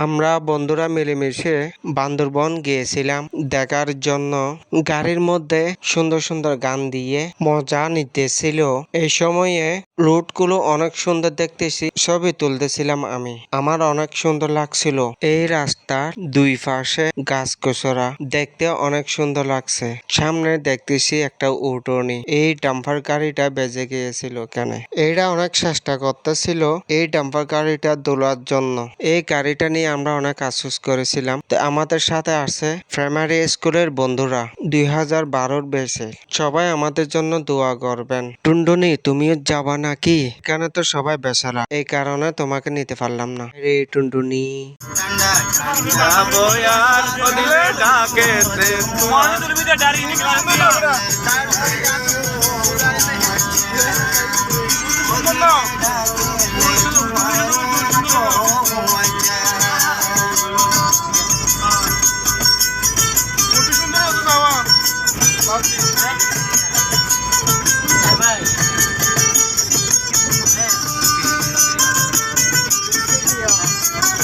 আমরা বন্ধুরা মিলেমিশে বান্দরবন গিয়েছিলাম। দেখার জন্য গাড়ির মধ্যে সুন্দর সুন্দর গান দিয়ে মজা নিতেছিল। এই সময়ে রুটগুলো অনেক সুন্দর দেখতেছি। ছবি তুলতেছিলাম আমি। আমার অনেক সুন্দর লাগছিল। এই রাস্তার দুই পাশে গাছ গোছরা দেখতে অনেক সুন্দর লাগছে। সামনে দেখতেছি একটা উঠোনি এই ডাম্পার গাড়িটা বেজে গিয়েছিল কেন। এইটা অনেক চেষ্টা করতেছিল এই ডাম্পার গাড়িটা দোলার জন্য। এই গাড়িটা নিয়ে আমরা অনেক আফসোস করেছিলাম। তো আমাদের সাথে আছে প্রাইমারি স্কুলের বন্ধুরা। দুই হাজার বারোর বেসে। সবাই আমাদের জন্য দোয়া করবেন। টুনটুনি, তুমিও যাবা নাকি? এখানে তো সবাই বেসারা কারণে তোমাকে নিতে পারলাম না। রে টুনটুনি। বয়ার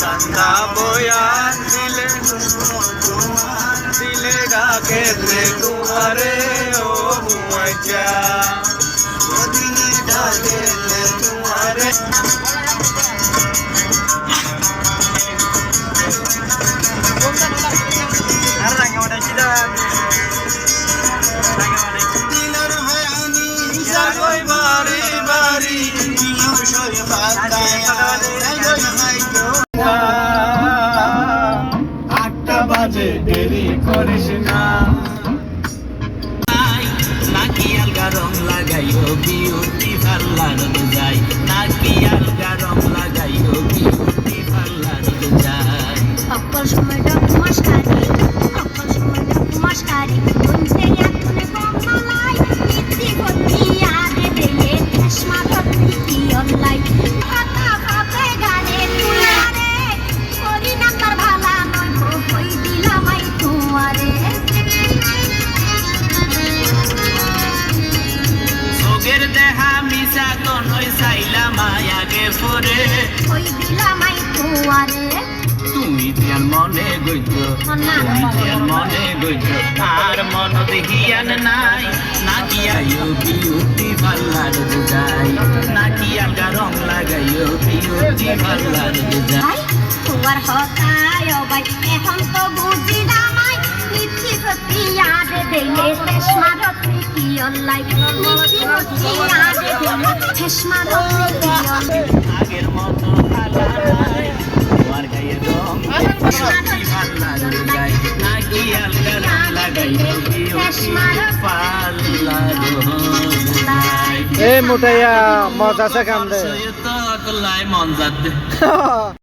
চান্দা বয়ান দিলে দিলে ডাকেতে তোমারে ও মুয়াজা ডাকেতে তোমারে জাগই আটটা বাজে দেরি করিস না আলগা রং লাগাইও বিউটি পার্লার যাই নাকি আলগা রং লাগাইও বিউটি পার্লার যাই অক্কল সময়টা কুমাসকারি দেহা মিশা তনই চাইলাম আগে পরে। কই দিলাম আই তোমারে তুমি দিয়ার মনে গইত না। তুমি দিয়ার মনে গইত আর মন দেখিয়ান নাই। নাকি আইও বিউটি পার্লার যাই নাকি আলগা রং লাগাইও বিউটি পার্লার যাই ভাই তোমার হতায় ভাই এখন তো বুঝিলাম আই মিথ্যি সত্যি আগে দেলে চশমা রত্রি আগের মতো নাই তোমার গায়ে রং নাকি আলগা রং যাই এ মোটাইয়া মজা আছে কাম দে মন যাতে